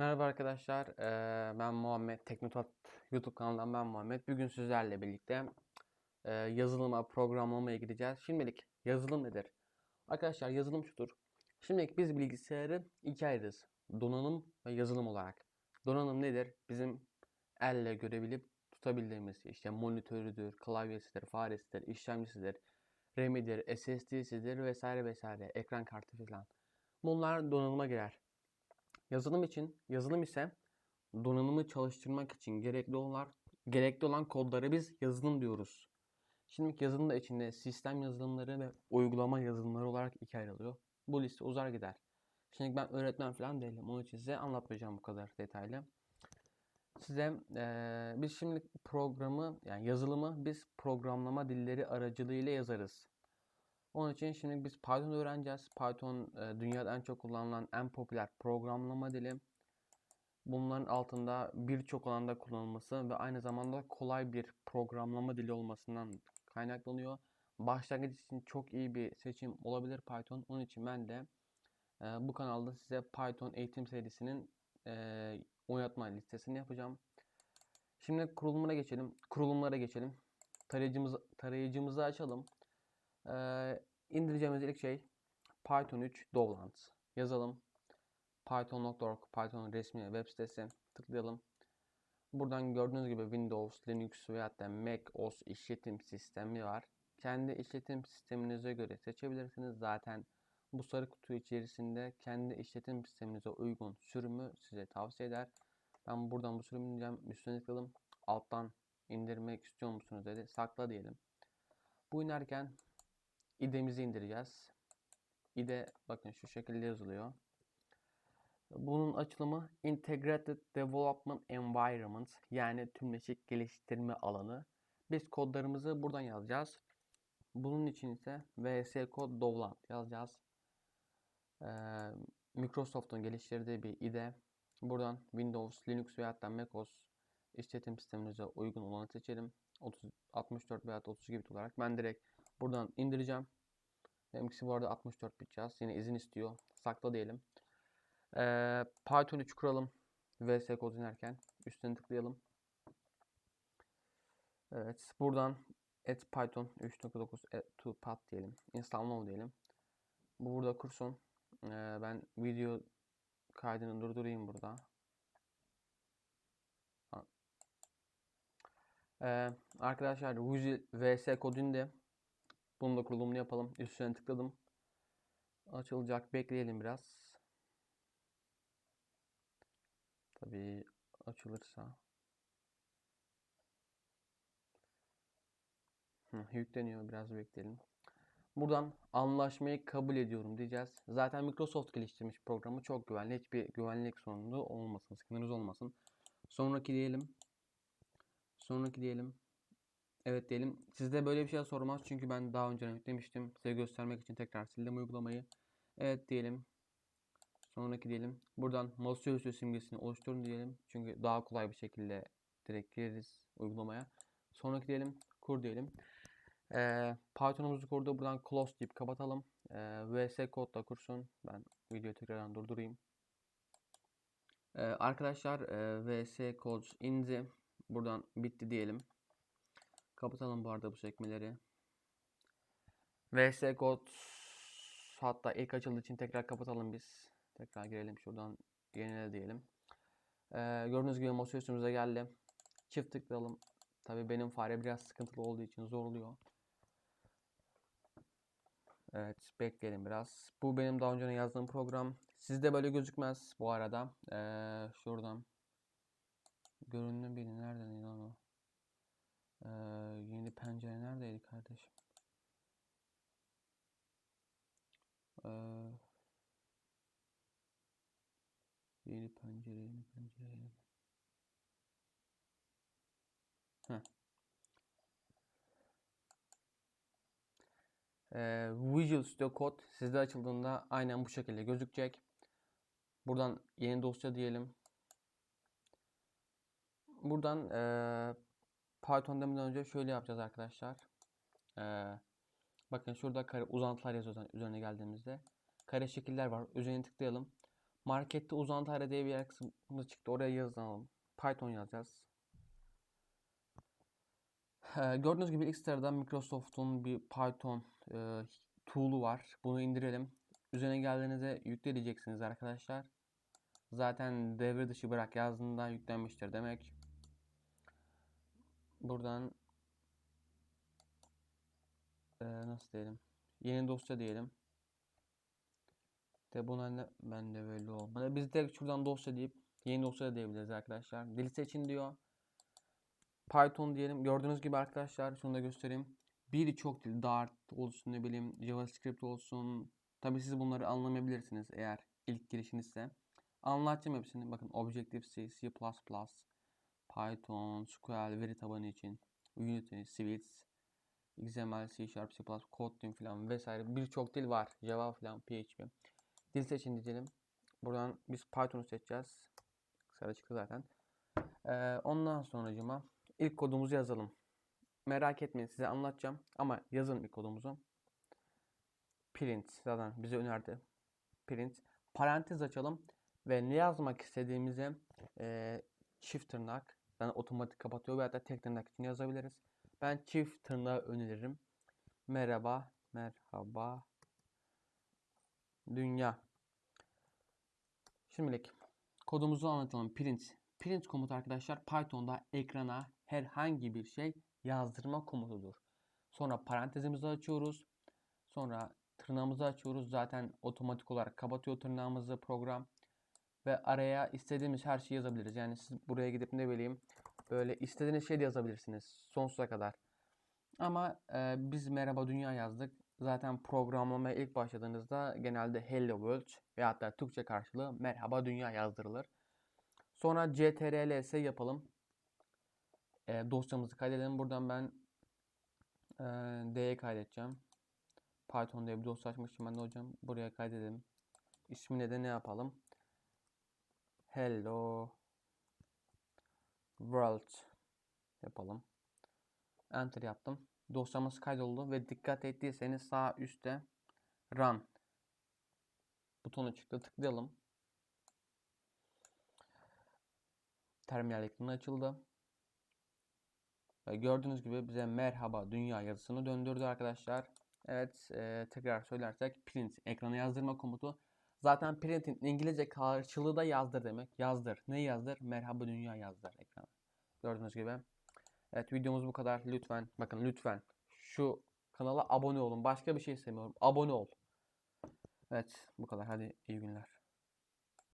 Merhaba arkadaşlar, ben Muhammed, Teknotat YouTube kanalından ben Muhammed. Bugün sizlerle birlikte yazılıma, programlamaya gideceğiz. Şimdilik yazılım nedir? Arkadaşlar yazılım şudur. Şimdilik biz bilgisayarı ikiye ayırırız. Donanım ve yazılım olarak. Donanım nedir? Bizim elle görebilip tutabildiğimiz işte monitörüdür, klavyesidir, faresidir, işlemcisidir, RAM'idir, SSD'sidir vesaire vesaire, ekran kartı falan. Bunlar donanıma girer. Yazılım için, yazılım ise donanımı çalıştırmak için gerekli olan gerekli olan kodlara biz yazılım diyoruz. Şimdi yazılım da içinde sistem yazılımları ve uygulama yazılımları olarak ikiye ayrılıyor. Bu liste uzar gider. Şimdi ben öğretmen falan değilim. Onun için size anlatmayacağım bu kadar detaylı. Size eee, biz şimdi programı yani yazılımı biz programlama dilleri aracılığıyla yazarız. Onun için şimdi biz Python öğreneceğiz. Python e, dünyada en çok kullanılan en popüler programlama dili. Bunların altında birçok alanda kullanılması ve aynı zamanda kolay bir programlama dili olmasından kaynaklanıyor. Başlangıç için çok iyi bir seçim olabilir Python. Onun için ben de e, bu kanalda size Python eğitim serisinin e, oynatma listesini yapacağım. Şimdi kurulumuna geçelim. Kurulumlara geçelim. Tarayıcımızı, tarayıcımızı açalım. Ee, indireceğimiz ilk şey Python 3 Dovland. Yazalım. Python.org, Python resmi web sitesi. Tıklayalım. Buradan gördüğünüz gibi Windows, Linux veya da Mac OS işletim sistemi var. Kendi işletim sisteminize göre seçebilirsiniz. Zaten bu sarı kutu içerisinde kendi işletim sisteminize uygun sürümü size tavsiye eder. Ben buradan bu sürümü indireceğim. Üstüne tıkladım. Alttan indirmek istiyor musunuz dedi. Sakla diyelim. Bu inerken IDE'mizi indireceğiz. IDE bakın şu şekilde yazılıyor. Bunun açılımı Integrated Development Environment yani tümleşik geliştirme alanı. Biz kodlarımızı buradan yazacağız. Bunun için ise VS Code Dovland yazacağız. Ee, Microsoft'un geliştirdiği bir IDE. Buradan Windows, Linux veya da macOS işletim sisteminize uygun olanı seçelim. 30, 64 veya 30 gibi olarak. Ben direkt buradan indireceğim. Benimkisi bu arada 64 bit yaz. Yine izin istiyor. Sakla diyelim. Ee, Python 3 kuralım. VS kod inerken. Üstüne tıklayalım. Evet. Buradan et Python 3.9 to path diyelim. Install now diyelim. Bu burada kursun. Ee, ben video kaydını durdurayım burada. Ee, arkadaşlar VS kodunu da bunun da kurulumunu yapalım. Üstüne tıkladım. Açılacak. Bekleyelim biraz. Tabii açılırsa. Hı, yükleniyor. Biraz bekleyelim. Buradan anlaşmayı kabul ediyorum diyeceğiz. Zaten Microsoft geliştirmiş programı çok güvenli. Hiçbir güvenlik sorunu olmasın. Sıkıntınız olmasın. Sonraki diyelim. Sonraki diyelim. Evet diyelim. Sizde böyle bir şey sormaz çünkü ben daha önce yüklemiştim. Size göstermek için tekrar sildim uygulamayı. Evet diyelim. Sonraki diyelim. Buradan masaüstü simgesini oluşturun diyelim. Çünkü daha kolay bir şekilde direkt gireriz uygulamaya. Sonraki diyelim. Kur diyelim. Ee, Python'umuzu kurdu. Buradan close deyip kapatalım. Ee, VS Code da kursun. Ben videoyu tekrardan durdurayım. Ee, arkadaşlar e, VS Code indi. Buradan bitti diyelim. Kapatalım bu arada bu sekmeleri. VS Code hatta ilk açıldığı için tekrar kapatalım biz. Tekrar girelim şuradan yenile diyelim. Ee, gördüğünüz gibi masa üstümüze geldi. Çift tıklayalım. Tabii benim fare biraz sıkıntılı olduğu için zorluyor. Evet bekleyelim biraz. Bu benim daha önce yazdığım program. Sizde böyle gözükmez bu arada. Ee, şuradan. Görünüm biri nereden o? Ee, yeni pencere neredeydi kardeşim? Ee, yeni pencere, yeni pencere, yeni Heh. Ee, Visual Studio Code sizde açıldığında aynen bu şekilde gözükecek. Buradan yeni dosya diyelim. Buradan ee, Python demeden önce şöyle yapacağız arkadaşlar. Ee, bakın şurada kare uzantılar yazıyor üzerine geldiğimizde. Kare şekiller var. Üzerine tıklayalım. Markette uzantı ara diye bir yer kısmı çıktı. Oraya yazalım. Python yazacağız. Ee, gördüğünüz gibi Xter'da Microsoft'un bir Python e, tool'u var. Bunu indirelim. Üzerine geldiğinizde yükle diyeceksiniz arkadaşlar. Zaten devre dışı bırak yazdığında yüklenmiştir demek. Buradan e, nasıl diyelim? Yeni dosya diyelim. De buna ne ben de böyle olmadı. Biz direkt şuradan dosya deyip yeni dosya da diyebiliriz arkadaşlar. Dil seçin diyor. Python diyelim. Gördüğünüz gibi arkadaşlar şunu da göstereyim. Birçok dil Dart olsun ne bileyim JavaScript olsun. Tabi siz bunları anlamayabilirsiniz eğer ilk girişinizse. Anlatacağım hepsini. Bakın Objective-C, C++, Python, SQL, veri tabanı için, Unity, Swift, XML, C Sharp, C++, Kotlin falan vesaire birçok dil var. Java falan, PHP. Dil seçin diyelim. Buradan biz Python'u seçeceğiz. Sarı çıktı zaten. Ee, ondan sonracıma ilk kodumuzu yazalım. Merak etmeyin size anlatacağım ama yazın ilk kodumuzu. Print zaten bize önerdi. Print. Parantez açalım ve ne yazmak istediğimizi e, çift tırnak yani otomatik kapatıyor veya da tek tırnak için yazabiliriz. Ben çift tırnağı öneririm. Merhaba, merhaba, dünya. Şimdilik kodumuzu anlatalım. Print. Print komutu arkadaşlar Python'da ekrana herhangi bir şey yazdırma komutudur. Sonra parantezimizi açıyoruz. Sonra tırnağımızı açıyoruz. Zaten otomatik olarak kapatıyor tırnağımızı program. Ve araya istediğimiz her şeyi yazabiliriz. Yani siz buraya gidip ne bileyim böyle istediğiniz şey de yazabilirsiniz sonsuza kadar. Ama e, biz merhaba dünya yazdık. Zaten programlamaya ilk başladığınızda genelde hello world ve hatta Türkçe karşılığı merhaba dünya yazdırılır. Sonra ctrls yapalım. E, dosyamızı kaydedelim. Buradan ben e, D'ye kaydedeceğim. Python bir dosya açmıştım ben de hocam. Buraya kaydedelim. İsmine de ne yapalım? Hello World yapalım. Enter yaptım. Dosyamız kaydoldu ve dikkat ettiyseniz sağ üstte Run butonu çıktı. Tıklayalım. Terminal ekranı açıldı. Ve gördüğünüz gibi bize merhaba dünya yazısını döndürdü arkadaşlar. Evet e, tekrar söylersek print ekrana yazdırma komutu. Zaten print'in İngilizce karşılığı da yazdır demek. Yazdır. Ne yazdır? Merhaba dünya yazdır ekrana. Gördüğünüz gibi. Evet videomuz bu kadar. Lütfen bakın lütfen şu kanala abone olun. Başka bir şey istemiyorum. Abone ol. Evet bu kadar. Hadi iyi günler.